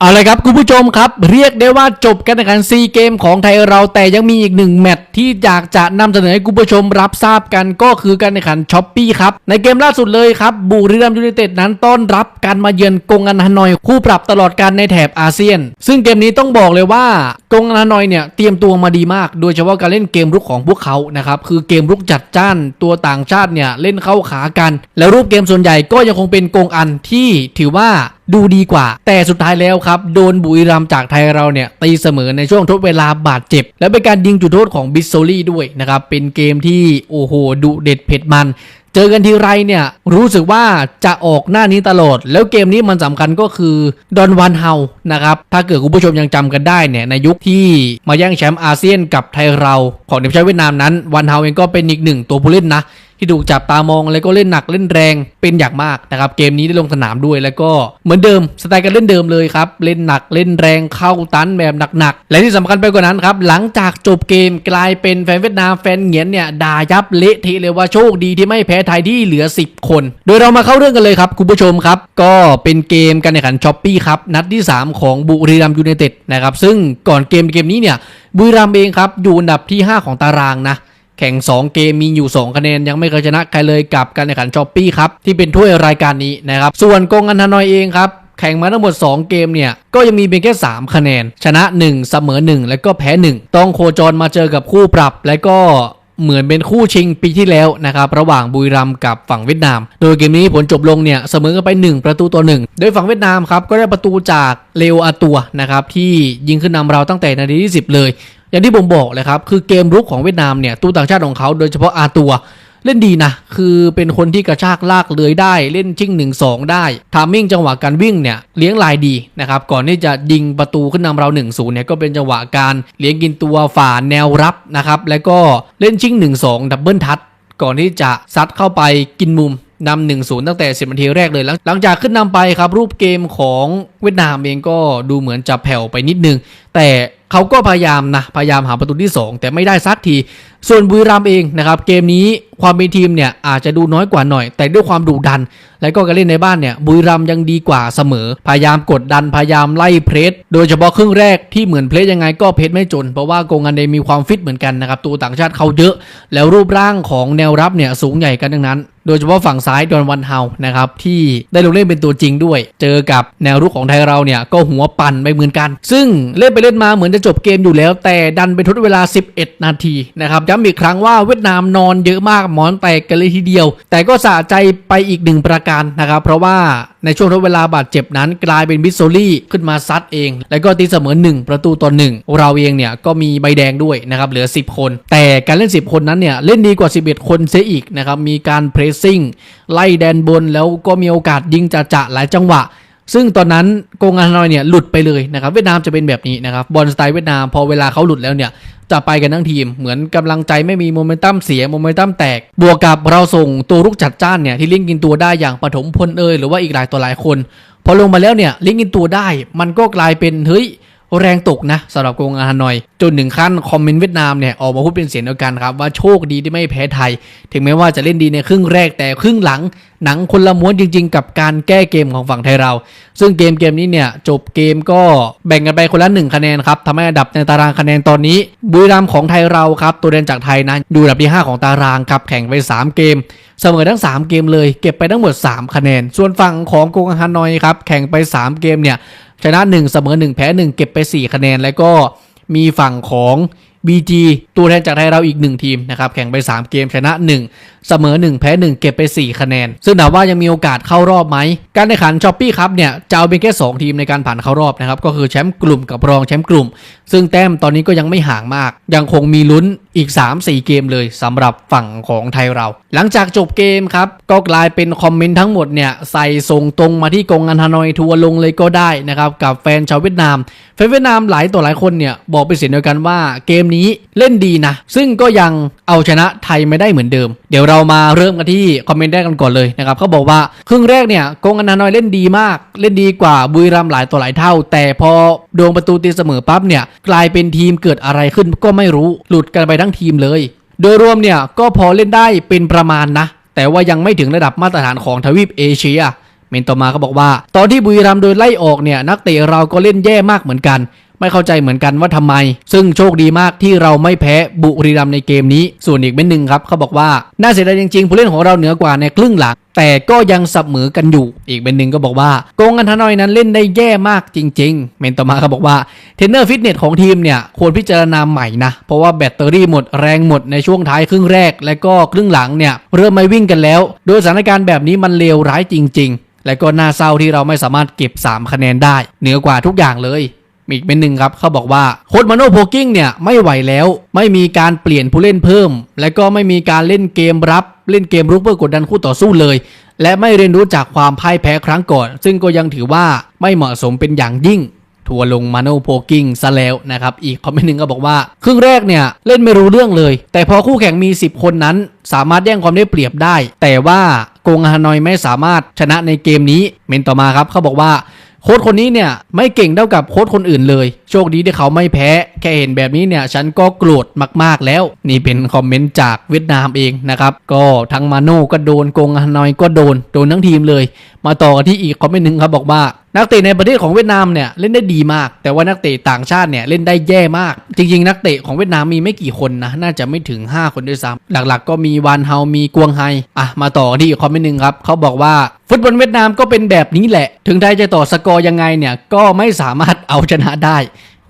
เอาเลยครับคุณผู้ชมครับ เรียกได้ว่าจบการแข่งขันซีเกมของไทยเราแต่ยังมีอีกหนึ่งแมตช์ที่อยากจะนำเสนอให้คุณผู้ชมรับทราบกันก็คือการแข่งขันช้อปปี้ครับ ในเกมล่าสุดเลยครับ บุรีรัมย์ยูไนเต็ดนั้นต้อนรับการมาเยือนกงอันฮานอย คู่ปรับตลอดการในแถบอาเซียน ซึ่งเกมนี้ต้องบอกเลยว่ากงอันฮานอยเนี่ยเตรียมตัวมาดีมาก โดยเฉพาะการเล่นเกมรุกของพวกเขานะครับคือเกมรุกจัดจ้านตัวต่างชาติเนี่ยเล่นเข้าขากัน แล้วรูปเกมส่วนใหญ่ก็ยังคงเป็นกงอันที่ถือว่าดูดีกว่า แต่สุดท้ายแล้วครับ โดนบุรีรัมจากไทยเราเนี่ย ตีเสมอในช่วงทดเวลาบาดเจ็บ และเป็นการยิงจุดโทษของบิสโซลี่ด้วยนะครับ เป็นเกมที่โอ้โหดุเด็ดเผ็ดมันเจอกันทีไรเนี่ยรู้สึกว่าจะออกหน้านี้ตลอด แล้วเกมนี้มันสำคัญก็คือดอนวันเฮานะครับถ้าเกิดคุณผู้ชมยังจำกันได้เนี่ยในยุคที่มาแย่งแชมป์อาเซียนกับไทยเราของทีมชาติเวียดนามนั้น วันเฮาเองก็เป็นอีกหนึ่งตัวผู้เล่นนะ ที่ถูกจับตามองแล้วก็เล่นหนักเล่นแรงเป็นอย่างมากนะครับเกมนี้ได้ลงสนามด้วยแล้วก็เหมือนเดิมสไตล์การเล่นเดิมเลยครับเล่นหนักเล่นแรงเข้าตันแบบหนักๆและที่สำคัญไปกว่านั้นครับหลังจากจบเกมกลายเป็นแฟนเวียดนามแฟนเหงียนเนี่ยด่ายับเละเทะเลยว่าโชคดีที่ไม่แพ้ไทยที่เหลือ 10 คน โดยเรามาเข้าเรื่องกันเลยครับคุณผู้ชมครับก็เป็นเกมการแข่งขันช้อปปี้ครับนัดที่ 3 ของบุรีรัมยูไนเต็ดนะครับซึ่งก่อนเกมเกมนี้เนี่ยบุรีรัมเองครับอยู่อันดับที่ 5 ของตารางนะ แข่ง 2 เกมมีอยู่ 2 คะแนน ยังไม่เคยชนะใครเลยกับการแข่งขันชอปปี้ครับ ที่เป็นถ้วยรายการนี้นะครับ ส่วนกงอันธนอยเองครับ แข่งมาทั้งหมด 2 เกมเนี่ย ก็ยังมีเพียงแค่ 3 คะแนน ชนะ 1 เสมอ 1 แล้วก็แพ้ 1 ต้องโคจรมาเจอกับคู่ปรับ และก็เหมือนเป็นคู่ชิงปีที่แล้วนะครับระหว่างบุรีรัมย์กับฝั่งเวียดนาม โดยเกมนี้ผลจบลงเนี่ยเสมอกันไป 1 ประตูต่อ1โดยฝั่งเวียดนามครับก็ได้ประตูจากเลโออาตัวนะครับที่ยิงขึ้นนำเราตั้งแต่นาทีที่ 10 เลย อย่างที่ผมบอกเลยครับ คือเกมรุกของเวียดนามเนี่ยตัวต่างชาติของเขาโดยเฉพาะอาตัวเล่นดีนะ คือเป็นคนที่กระชากลากเลื้อยได้ เล่นชิ่ง 1 2 ได้ ทามมิ่งจังหวะการวิ่งเนี่ยเลี้ยงลายดีนะครับ ก่อนที่จะยิงประตูขึ้นนำเรา1 0เนี่ยก็เป็นจังหวะการเลี้ยงกินตัวฝ่าแนวรับนะครับ แล้วก็เล่นชิ่ง 1 2 ดับเบิลทัชก่อนที่จะซัดเข้าไปกินมุมนำหนึ่งศูนย์ตั้งแต่ 10นาทีแรกเลย หลังหลังจากขึ้นนำไปครับ รูปเกมของเวียดนามเองก็ดูเหมือนจะแผ่วไปนิดนึง แต่ เขาก็พยายามนะพยายามหาประตูที่ 2 แต่ไม่ได้สักที ส่วนบุรีรัมย์เองนะครับเกมนี้ความเป็นทีมเนี่ยอาจจะดูน้อยกว่าหน่อย แต่ด้วยความดุดัน และก็การเล่นในบ้านเนี่ยบุรีรัมยังดีกว่าเสมอ พยายามกดดันพยายามไล่เพรสโดยเฉพาะครึ่งแรกที่เหมือนเพรสยังไงก็เพรสไม่จน เพราะว่าโกงันเดมีความฟิตเหมือนกันนะครับตัวต่างชาติเขาเยอะ แล้วรูปร่างของแนวรับเนี่ยสูงใหญ่กันทั้งนั้นโดยเฉพาะฝั่งซ้ายดอนวันเฮานะครับที่ได้ลงเล่นเป็นตัวจริงด้วย เจอกับแนวรุกของไทยเราเนี่ยก็หัวปั่นไปเหมือนกัน ซึ่งเล่นไปเล่นมาเหมือนจะจบเกมอยู่แล้ว แต่ดันไปทดเวลา 11 นาทีนะครับย้ำอีกครั้งว่าเวียดนามนอนเยอะมากหมอนแตกกันเลยทีเดียว แต่ก็สะใจไปอีกหนึ่งประการนะครับ เพราะว่าในช่วงทดเวลาบาดเจ็บนั้นกลายเป็นบิสโซลี่ขึ้นมาซัดเอง แล้วก็ตีเสมอ 1 ประตูต่อ1เราเองเนี่ยก็มีใบแดงด้วยนะครับเหลือ 10 คน แต่การเล่น 10 คนนั้นเนี่ยเล่นดีกว่า 11 คนเสียอีกนะครับมีการเพรสซิ่งไล่แดนบนแล้วก็มีโอกาสยิงจะจะหลายจังหวะ ซึ่งตอนนั้นโกงอันฮานอยเนี่ยหลุดไปเลยนะครับเวียดนามจะเป็นแบบนี้นะครับบอลสไตล์เวียดนามพอเวลาเขาหลุดแล้วเนี่ยจะไปกันทั้งทีม เหมือนกำลังใจไม่มีโมเมนตัมเสียโมเมนตัมแตก บวกกับเราส่งตัวรุกจัดจ้านเนี่ยที่เลิงกินตัวได้อย่างปฐมพลเอยหรือว่าอีกหลายตัวหลายคน พอลงมาแล้วเนี่ยเลิงกินตัวได้ มันก็กลายเป็นเฮ้ย แรงตกนะสำหรับกงอาฮานอย จนหนึ่งขั้นคอมเมนต์เวียดนามเนี่ยออกมาพูดเป็นเสียงเดียวกันครับ ว่าโชคดีที่ไม่แพ้ไทย ถึงแม้ว่าจะเล่นดีในครึ่งแรกแต่ครึ่งหลัง หนังคนละม้วนจริง ๆ กับการแก้เกมของฝั่งไทยเรา ซึ่งเกมเกมนี้เนี่ยจบเกมก็แบ่งกันไปคนละหนึ่งคะแนนครับทำให้อันดับในตารางคะแนนตอนนี้บุรีรัมย์ของไทยเราครับตัวเด่นจากไทยนะอยู่อันดับที่ 5 ของตารางครับแข่งไป 3 เกมเสมอทั้ง 3 เกมเลย เก็บไปทั้งหมด 3 คะแนน ส่วนฝั่งของกรุงฮานอยครับแข่งไป 3 เกมเนี่ย ชนะ 1 เสมอ 1 แพ้ 1 เก็บไป 4 คะแนน แล้วก็มีฝั่งของ BG ตัวแทนจากไทยเราอีก 1 ทีมนะครับแข่งไป 3 เกมชนะ 1 เสมอ 1 แพ้ 1 เก็บไป 4 คะแนน ซึ่งถามว่ายังมีโอกาสเข้ารอบไหม การแข่งขันช้อปปี้ครับเนี่ยจะเอาเป็นแค่ 2 ทีมในการผ่านเข้ารอบนะครับก็คือแชมป์กลุ่มกับรองแชมป์กลุ่ม ซึ่งแต้มตอนนี้ก็ยังไม่ห่างมาก ยังคงมีลุ้นอีก 3-4 เกมเลยสำหรับฝั่งของไทยเรา หลังจากจบเกมครับก็กลายเป็นคอมเมนต์ทั้งหมดเนี่ยใส่ส่งตรงมาที่กองอันฮานอยทัวร์ลงเลยก็ได้นะครับกับแฟนชาวเวียดนามแฟนเวียดนามหลายต่อหลายคนเนี่ยบอกเป็นเสียงเดียวกันว่าเกมนี้เล่นดีนะ ซึ่งก็ยังเอาชนะไทยไม่ได้เหมือนเดิม เดี๋ยวเรามาเริ่มกันที่คอมเมนต์แรกกันก่อนเลยนะครับเขาบอกว่าครึ่งแรกเนี่ยกงอันาน้อยเล่นดีมาก เล่นดีกว่าบุรีรัมย์หลายต่อหลายเท่า แต่พอดวงประตูตีเสมอปั๊บเนี่ยกลายเป็นทีมเกิดอะไรขึ้นก็ไม่รู้หลุดกันไปทั้งทีมเลย โดยรวมเนี่ยก็พอเล่นได้เป็นประมาณนะ แต่ว่ายังไม่ถึงระดับมาตรฐานของทวีปเอเชียเมนต่อมาเขาบอกว่า ตอนที่บุรีรัมย์โดนไล่ออกเนี่ยนักเตะเราก็เล่นแย่มากเหมือนกัน ไม่เข้าใจเหมือนกันว่าทำไม ซึ่งโชคดีมากที่เราไม่แพ้บุรีรัมในเกมนี้ ส่วนอีกเม็ดหนึ่งครับเขาบอกว่าน่าเสียดายจริงๆผู้เล่นของเราเหนือกว่าในครึ่งหลังแต่ก็ยังเสมอกันอยู่ อีกเป็นหนึ่งก็บอกว่าโกงกันทนอยนั้นเล่นได้แย่มากจริง ๆ เมนต่อมาเขาบอกว่าเทรนเนอร์ฟิตเนสของทีมเนี่ยควรพิจารณาใหม่นะ เพราะว่าแบตเตอรี่หมดแรงหมดในช่วงท้ายครึ่งแรก และก็ครึ่งหลังเนี่ยเริ่มไม่วิ่งกันแล้ว โดยสถานการณ์แบบนี้มันเลวร้ายจริง ๆ และก็น่าเศร้าที่เราไม่สามารถเก็บ 3 คะแนนได้เหนือกว่าทุกอย่างเลย อีกเป็นหนึ่งครับเขาบอกว่าโค้ชมาโนโพกิ้งเนี่ยไม่ไหวแล้ว ไม่มีการเปลี่ยนผู้เล่นเพิ่ม และก็ไม่มีการเล่นเกมรับ เล่นเกมรุกเพื่อกดดันคู่ต่อสู้เลย และไม่เรียนรู้จากความพ่ายแพ้ครั้งก่อน ซึ่งก็ยังถือว่าไม่เหมาะสมเป็นอย่างยิ่งทัวลงมาโนโพกิ้งซะแล้วนะครับ อีกคอมเมนต์หนึ่งก็บอกว่า ครึ่งแรกเนี่ย เล่นไม่รู้เรื่องเลย แต่พอคู่แข่งมี 10 คนนั้น สามารถแย่งความได้เปรียบได้ แต่ว่าโกงฮานอยไม่สามารถชนะในเกมนี้ เมนต่อมาครับเขาบอกว่า โค้ชคนนี้เนี่ยไม่เก่งเท่ากับโค้ชคนอื่นเลย โชคดีที่เขาไม่แพ้ แค่เห็นแบบนี้เนี่ยฉันก็โกรธมากๆแล้ว นี่เป็นคอมเมนต์จากเวียดนามเองนะครับ ก็ทั้งมาโน่ก็โดนโกงฮานอยก็โดน โดนทั้งทีมเลย มาต่อกันที่อีกคอมเมนต์หนึ่งครับบอกว่านักเตะในประเทศของเวียดนามเนี่ยเล่นได้ดีมาก แต่ว่านักเตะต่างชาติเนี่ยเล่นได้แย่มาก จริง ๆ นักเตะของเวียดนามมีไม่กี่คนนะ น่าจะไม่ถึง 5 คนด้วยซ้ำหลักๆ ก็มีวานเฮา มีกวงไฮ อะ มาต่อที่คอมเมนต์หนึ่งครับ เขาบอกว่าฟุตบอลเวียดนามก็เป็นแบบนี้แหละ ถึงไทยจะต่อสกอร์ยังไงเนี่ยก็ไม่สามารถเอาชนะได้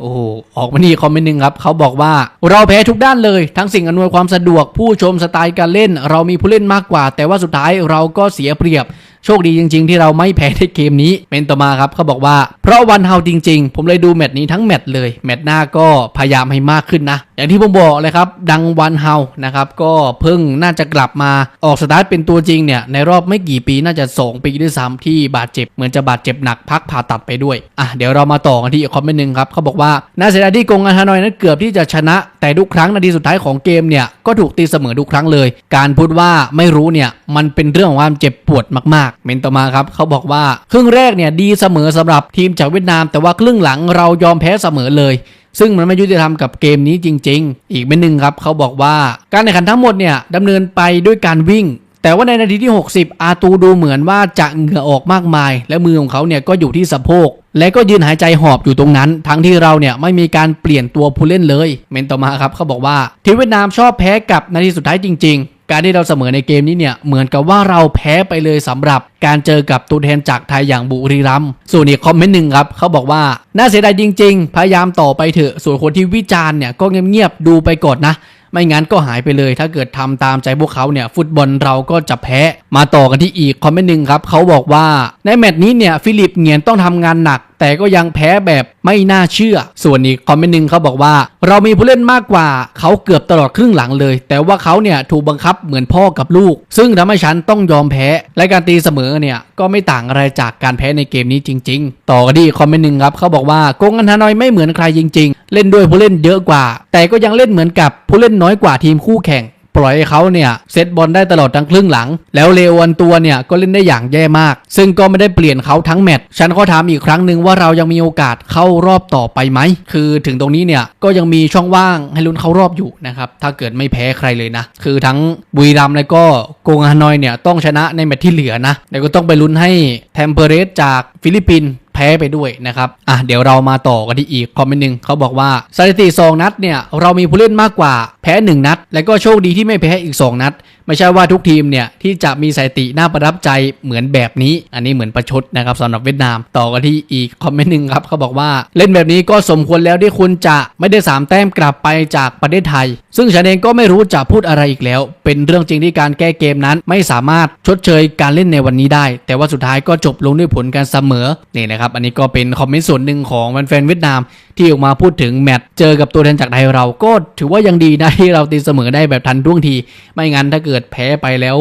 โอ้โห ออกมานี่คอมเมนต์หนึ่งครับ เขาบอกว่าเราแพ้ทุกด้านเลย ทั้งสิ่งอำนวยความสะดวก ผู้ชมสไตล์การเล่น เรามีผู้เล่นมากกว่า แต่ว่าสุดท้ายเราก็เสียเปรียบ โชคดีจริง ๆ ที่เราไม่แพ้ในเกมนี้เป็นต่อมาครับเขาบอกว่า เพราะวันเฮาจริง ๆ ผมเลยดูแมตช์นี้ทั้งแมตช์เลยแมตช์หน้าก็พยายามให้มากขึ้นนะ อย่างที่ผมบอกเลยครับ ดังวันเฮานะครับก็เพิ่งน่าจะกลับมาออกสตาร์ทเป็นตัวจริงเนี่ยในรอบไม่กี่ปีน่าจะ 2 ปีด้วยซ้ำที่บาดเจ็บเหมือนจะบาดเจ็บหนักพักผ่าตัดไปด้วยอะเดี๋ยวเรามาต่อกันที่อีกคอมเมนต์หนึ่งครับเขาบอกว่าน่าเสียดายที่กงอันฮานอยนั้นเกือบที่จะชนะ แต่ทุกครั้งนาทีสุดท้ายของเกมเนี่ยก็ถูกตีเสมอทุกครั้งเลย การพูดว่าไม่รู้เนี่ยมันเป็นเรื่องของความเจ็บปวดมากเมนต่อมาครับเขาบอกว่าครึ่งแรกเนี่ยดีเสมอสำหรับทีมจากเวียดนาม แต่ว่าครึ่งหลังเรายอมแพ้เสมอเลย ซึ่งมันไม่ยุติธรรมกับเกมนี้จริง ๆ อีกเป็นหนึ่งครับเขาบอกว่าการแข่งขันทั้งหมดเนี่ยดำเนินไปด้วยการวิ่งแต่ว่าในนาทีที่ 60 อาตูดูเหมือนว่าจะเหงื่อออกมากมาย และมือของเขาเนี่ยก็อยู่ที่สะโพก และก็ยืนหายใจหอบอยู่ตรงนั้น ทั้งที่เราเนี่ยไม่มีการเปลี่ยนตัวผู้เล่นเลย เมนต่อมาครับเขาบอกว่าทีมเวียดนามชอบแพ้กับนาทีสุดท้ายจริงๆ การที่เราเสมอในเกมนี้เนี่ยเหมือนกับว่าเราแพ้ไปเลยสำหรับการเจอกับตัวแทนจากไทยอย่างบุรีรัมย์ส่วนอีกคอมเมนต์หนึ่งครับเขาบอกว่าน่าเสียดายจริง ๆ พยายามต่อไปเถอะส่วนคนที่วิจารณ์เนี่ยก็เงียบๆดูไปก่อนนะไม่งั้นก็หายไปเลย ถ้าเกิดทำตามใจพวกเขาเนี่ยฟุตบอลเราก็จะแพ้ มาต่อกันที่อีกคอมเมนต์หนึ่งครับเขาบอกว่าในแมตช์นี้เนี่ยฟิลิปเงียนต้องทำงานหนัก แต่ก็ยังแพ้แบบไม่น่าเชื่อ ส่วนอีกคอมเมนต์หนึ่งเขาบอกว่า เรามีผู้เล่นมากกว่า เขาเกือบตลอดครึ่งหลังเลย แต่ว่าเขาเนี่ยถูกบังคับเหมือนพ่อกับลูก ซึ่งทำให้ฉันต้องยอมแพ้ และการตีเสมอเนี่ยก็ไม่ต่างอะไรจากการแพ้ในเกมนี้จริง ๆ ต่อกันที่คอมเมนต์หนึ่งครับเขาบอกว่าโกงกันฮานอยไม่เหมือนใครจริง ๆ เล่นด้วยผู้เล่นเยอะกว่า แต่ก็ยังเล่นเหมือนกับผู้เล่นน้อยกว่าทีมคู่แข่ง ปล่อยให้เขาเนี่ยเซตบอลได้ตลอดทั้งครึ่งหลัง แล้วเลวันตัวเนี่ยก็เล่นได้อย่างแย่มาก ซึ่งก็ไม่ได้เปลี่ยนเขาทั้งแมตช์ฉันก็ถามอีกครั้งหนึ่งว่าเรายังมีโอกาสเข้ารอบต่อไปไหม คือถึงตรงนี้เนี่ยก็ยังมีช่องว่างให้ลุ้นเข้ารอบอยู่นะครับ ถ้าเกิดไม่แพ้ใครเลยนะ คือทั้งบุรีรัมย์และก็โกงฮานอยเนี่ยต้องชนะในแมตช์ที่เหลือนะแล้วก็ต้องไปลุ้นให้แทมเปอร์เรสจากฟิลิปปินส์ แพ้ไปด้วยนะครับอะเดี๋ยวเรามาต่อกันที่อีกคอมเมนต์หนึ่งเขาบอกว่าสถิติ2นัดเนี่ยเรามีผู้เล่นมากกว่าแพ้ 1 นัด และก็โชคดีที่ไม่แพ้อีก 2 นัด ไม่ใช่ว่าทุกทีมเนี่ยที่จะมีสถิติน่าประทับใจเหมือนแบบนี้ อันนี้เหมือนประชดนะครับสำหรับเวียดนาม ต่อกันที่อีกคอมเมนต์หนึ่งครับเขาบอกว่าเล่นแบบนี้ก็สมควรแล้วที่คุณจะไม่ได้สามแต้มกลับไปจากประเทศไทย ซึ่งฉันเองก็ไม่รู้จะพูดอะไรอีกแล้ว เป็นเรื่องจริงที่การแก้เกมนั้น ไม่สามารถชดเชยการเล่นในวันนี้ได้ แต่ว่าสุดท้ายก็จบลงด้วยผลการเสมอนี่นะครับอันนี้ก็เป็นคอมเมนต์ส่วนหนึ่งของแฟนเวียดนาม ที่ออกมาพูดถึงแมตช์เจอกับตัวแทนจากไทยเราก็ถือว่ายังดีนะที่เราตีเสมอได้แบบทันท่วงที ไม่งั้นถ้าเกิดแพ้ไปแล้ว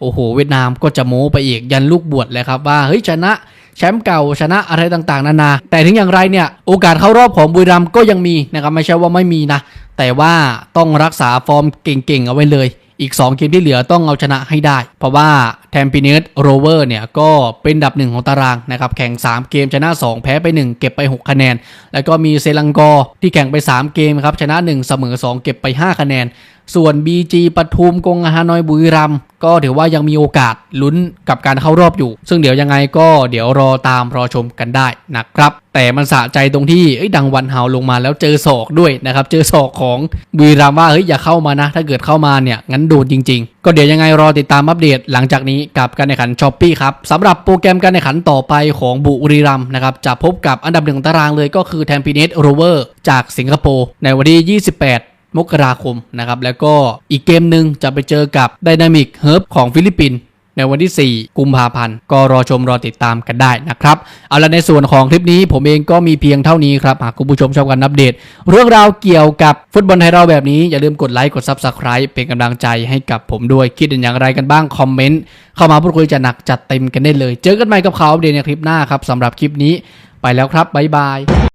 โอ้โห เวียดนามก็จะโม้ไปอีกยันลูกบวชเลยครับว่าเฮ้ยชนะแชมป์เก่าชนะอะไรต่างๆ นานา แต่ถึงอย่างไรเนี่ย โอกาสเข้ารอบของบุรีรัมย์ก็ยังมีนะครับไม่ใช่ว่าไม่มีนะ แต่ว่าต้องรักษาฟอร์มเก่งๆ เอาไว้เลย อีก 2 เกมที่เหลือต้องเอาชนะให้ได้ เพราะว่าแทมปิเนสโรเวอร์เนี่ยก็เป็นดับหนึ่งของตารางนะครับแข่ง 3 เกมชนะ 2 แพ้ไป 1 เก็บไป 6 คะแนน แล้วก็มีเซลังกอที่แข่งไป 3 เกมครับชนะ 1 เสมอ 2 เก็บไป 5 คะแนน ส่วน BG ปทุมกงฮานอยบุรีรัมก็ถือว่ายังมีโอกาสลุ้นกับการเข้ารอบอยู่ ซึ่งเดี๋ยวยังไงก็เดี๋ยวรอตามรอชมกันได้นะครับ แต่มันสะใจตรงที่ดังวันเฮาลงมาแล้วเจอศอกด้วยนะครับ เจอศอกของบุรีรัมย์ว่าเฮ้ยอย่าเข้ามานะ ถ้าเกิดเข้ามาเนี่ย งั้นโดนจริง ๆ ก็เดี๋ยวยังไงรอติดตามอัปเดตหลังจากนี้กับการแข่งขันช้อปปี้ครับสำหรับโปรแกรมการแข่งขันต่อไปของบุรีรัมย์นะครับจะพบกับอันดับหนึ่งตารางเลยก็คือแทมปิเนสโรเวอร์จากสิงคโปร์ในวันที่ 28มกราคมนะครับแล้วก็อีกเกมหนึ่งจะไปเจอกับ Dynamic h e r b ของฟิลิปปินส์ ในวันที่ 4 กุมภาพันธ์ ก็รอชมรอติดตามกันได้นะครับ เอาละในส่วนของคลิปนี้ผมเองก็มีเพียงเท่านี้ครับ หากคุณผู้ชมชอบการอัปเดต เรื่องราวเกี่ยวกับฟุตบอลไทยเราแบบนี้ อย่าลืมกดไลค์กด Subscribe เป็นกำลังใจให้กับผมด้วยคิดเห็นอย่างไรกันบ้างคอมเมนต์เข้ามาพูดคุยจะหนักจัดเต็มกันได้เลย เจอกันใหม่กับข่าวอัปเดตในคลิปหน้าครับสำหรับคลิปนี้ ไปแล้วครับบ๊ายบาย